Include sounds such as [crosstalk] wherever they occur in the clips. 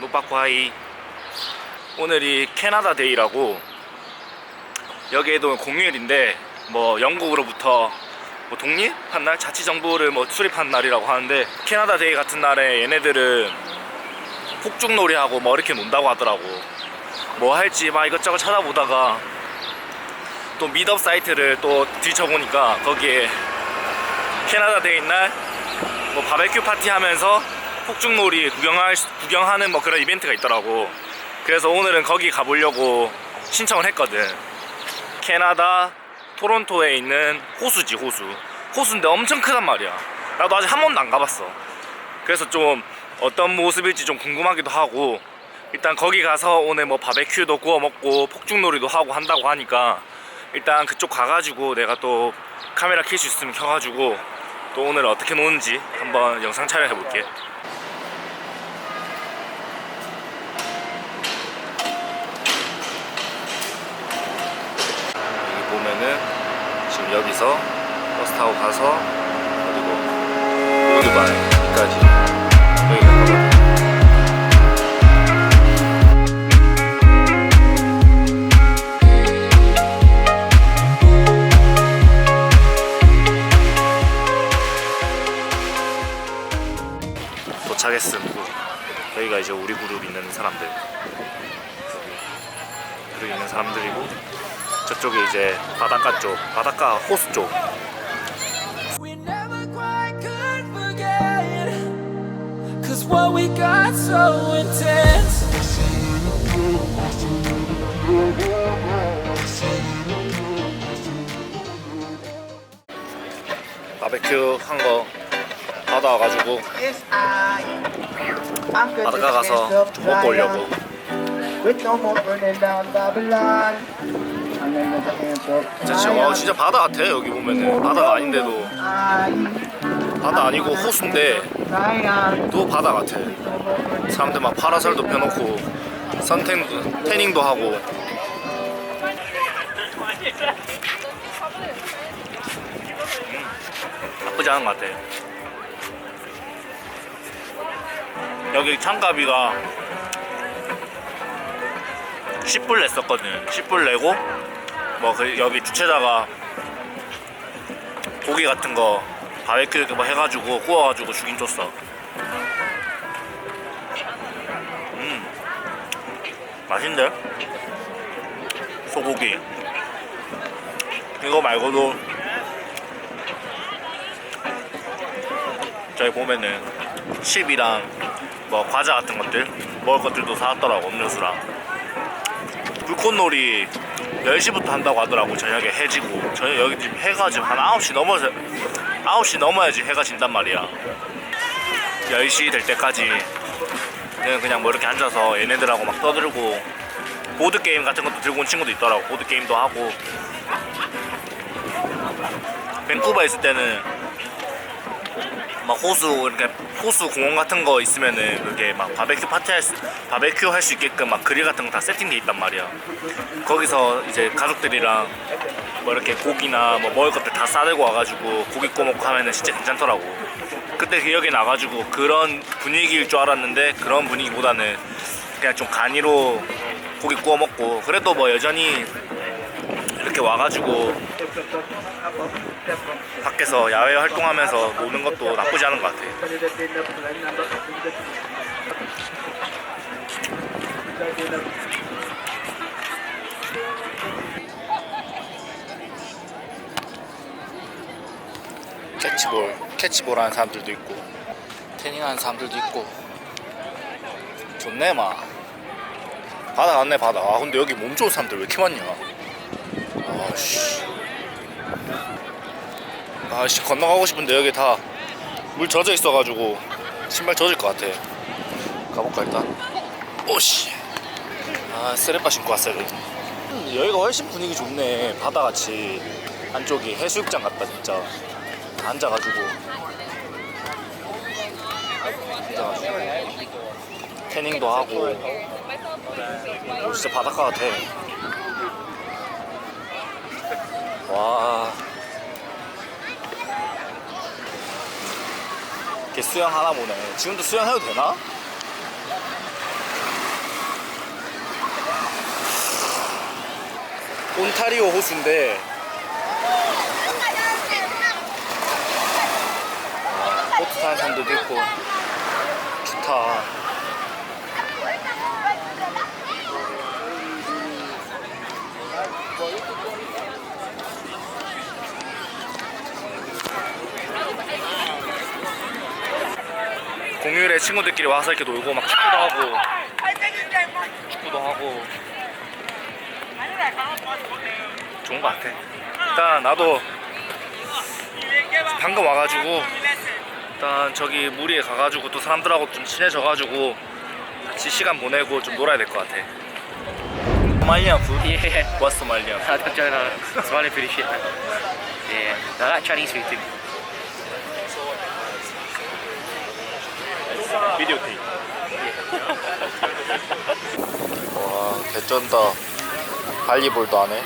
노파쿠하이. 오늘이 캐나다 데이라고 여기에도 공휴일인데 뭐 영국으로부터 뭐 독립한 날 자치 정부를 뭐 수립한 날이라고 하는데 캐나다 데이 같은 날에 얘네들은 폭죽놀이하고 뭐 이렇게 논다고 하더라고. 뭐 할지 막 이것저것 찾아보다가 또 미덥 사이트를 또 뒤쳐보니까 거기에 캐나다 데이 날 뭐 바베큐 파티 하면서 폭죽놀이 구경할 수- 구경하는 뭐 그런 이벤트가 있더라고. 그래서 오늘은 거기 가보려고 신청을 했거든. 캐나다 토론토에 있는 호수지 호수. 호수인데 엄청 크단 말이야. 나도 아직 한 번도 안 가봤어. 그래서 좀 어떤 모습일지 좀 궁금하기도 하고 일단 거기 가서 오늘 뭐 바베큐도 구워 먹고 폭죽놀이도 하고 한다고 하니까 일단 그쪽 가가지고 내가 또 카메라 킬 수 있으면 켜가지고 또 오늘 어떻게 노는지 한번 영상 촬영해 볼게. 여기 보면은 지금 여기서 버스 타고 가서 그리고 오르바이까지 여기 갈 거거든. 도착했음. 여기가 이제 우리 그룹 있는 사람들. 그룹 있는 사람들이고 저쪽에 이제 바닷가 쪽, 바닷가 호수 쪽. We never quite could forget. Cause what we got so intense. 바베큐 한 거 받아와가지고 바닷가 가서 좀 먹고 오려고. 진짜, 진짜, 와, 진짜 바다 같아 여기 보면은 바다가 아닌데도. 바다 아니고 호수인데. 또 바다 같아. 사람들 막 파라솔도 펴놓고 선탠 태닝도 하고. 음, 나쁘지 않은 것 같아. 여기 참가비가 10불 냈었거든. 10불 내고 뭐 그 여기 주최자가 고기 같은 거 바베큐 이렇게 뭐 해가지고 구워가지고 주긴 줬어. 음, 맛있는데? 소고기. 이거 말고도 저기 보면은 칩이랑 뭐 과자 같은 것들 먹을 것들도 사왔더라고 음료수랑. 불꽃놀이 10시부터 한다고 하더라고 저녁에 해지고. 저녁 여기 지금 해가 지금 한 9시 넘어서 9시 넘어야지 해가 진단 말이야. 10시 될 때까지. 그냥, 그냥 뭐 이렇게 앉아서 얘네들하고 막 떠들고 보드게임 같은 것도 들고 온 친구도 있더라고. 보드게임도 하고. 밴쿠버에 있을 때는 막 호수 이렇게 호수 공원 같은 거 있으면은 그게 막 바베큐 파티 할 수, 바베큐 할 수 있게끔 막 그릴 같은 거 다 세팅돼 있단 말이야. 거기서 이제 가족들이랑 뭐 이렇게 고기나 뭐 먹을 것들 다 싸들고 와가지고 고기 구워 먹고 하면은 진짜 괜찮더라고. 그때 기억이 나가지고 그런 분위기일 줄 알았는데 그런 분위기보다는 그냥 좀 간이로 고기 구워 먹고 그래도 뭐 여전히 이렇게 와가지고 밖에서 야외 활동하면서 노는 것도 나쁘지 않은 것 같아. 캐치볼, 캐치볼 하는 사람들도 있고, 태닝 하는 사람들도 있고, 좋네, 막. 바다 같네, 바다. 아, 근데 여기 몸 좋은 사람들 왜 이렇게 많냐? 아씨. 건너가고 싶은데 여기 다 물 젖어 있어가지고 신발 젖을 것 같아. 가볼까, 일단. 오씨. 아, 쓰레빠 신고 왔어야 돼. 음, 여기가 훨씬 분위기 좋네. 바다같이. 안쪽이 해수욕장 같다, 진짜. 앉아가지고. 앉아가지고. 태닝도 하고. 오, 진짜 바닷가 같아. 와. 이렇게 수영 하나 보네. 지금도 수영해도 되나? 온타리오 호수인데 아, 보트 타는 사람들도 있고 좋다 공휴일에 친구들끼리 와서 이렇게 놀고 막 축구도 하고 축구도 하고 좋은 것 같아. 일단 나도 방금 와가지고 일단 저기 무리에 가가지고 또 사람들하고 좀 친해져가지고 같이 시간 보내고 좀 놀아야 될 것 같아. 말리아? Yeah, What's? I don't know. Somali pretty shit, man. Yeah, I like Chinese food too. 비디오 테이프. 와 개쩐다. 발리볼도 안 해.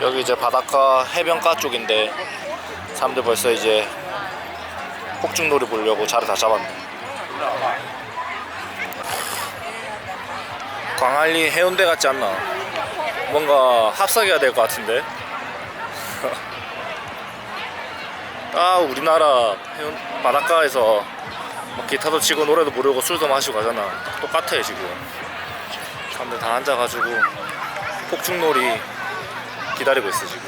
여기 이제 바닷가 해변가 쪽인데 사람들 벌써 이제 폭죽놀이 보려고 자리 다 잡았네. 광안리 해운대 같지 않나? 뭔가 합석해야 될 것 같은데. [laughs] 아 우리나라 바닷가에서 막 기타도 치고 노래도 부르고 술도 마시고 가잖아. 똑같아 지금. 사람들 다 앉아가지고 폭죽놀이 기다리고 있어 지금.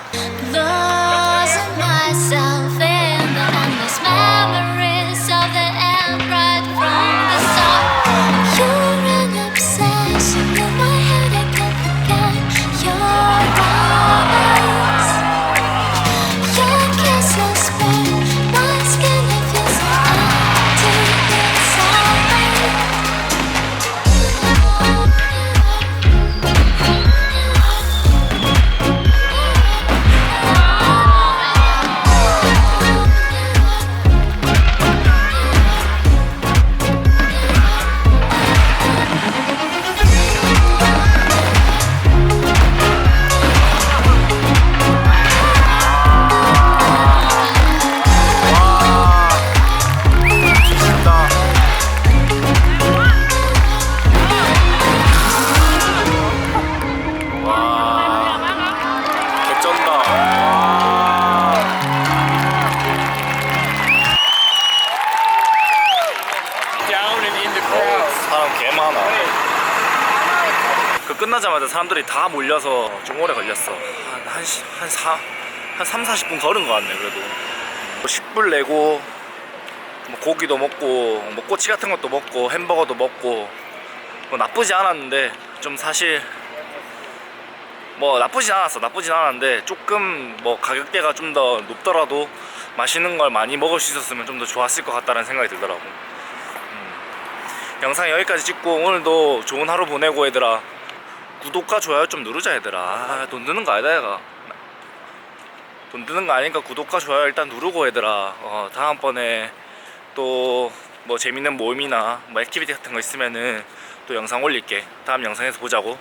끝나자마자 사람들이 다 몰려서 좀 오래 걸렸어. 한한 사, 한 3, 40분 걸은 것 같네 그래도. 뭐 10불 내고 뭐 고기도 먹고 뭐 꼬치 같은 것도 먹고 햄버거도 먹고 뭐 나쁘지 않았는데 좀 사실 뭐 나쁘진 않았어 나쁘진 않았는데 조금 뭐 가격대가 좀 더 높더라도 맛있는 걸 많이 먹을 수 있었으면 좀 더 좋았을 것 같다는 생각이 들더라고 영상 여기까지 찍고 오늘도 좋은 하루 보내고 얘들아 구독과 좋아요 좀 누르자 얘들아. 아, 돈 드는 거 아니다 얘가. 돈 드는 거 아니니까 구독과 좋아요 일단 누르고 얘들아. 어, 다음번에 또 뭐 재밌는 모임이나 뭐 액티비티 같은 거 있으면은 또 영상 올릴게. 다음 영상에서 보자고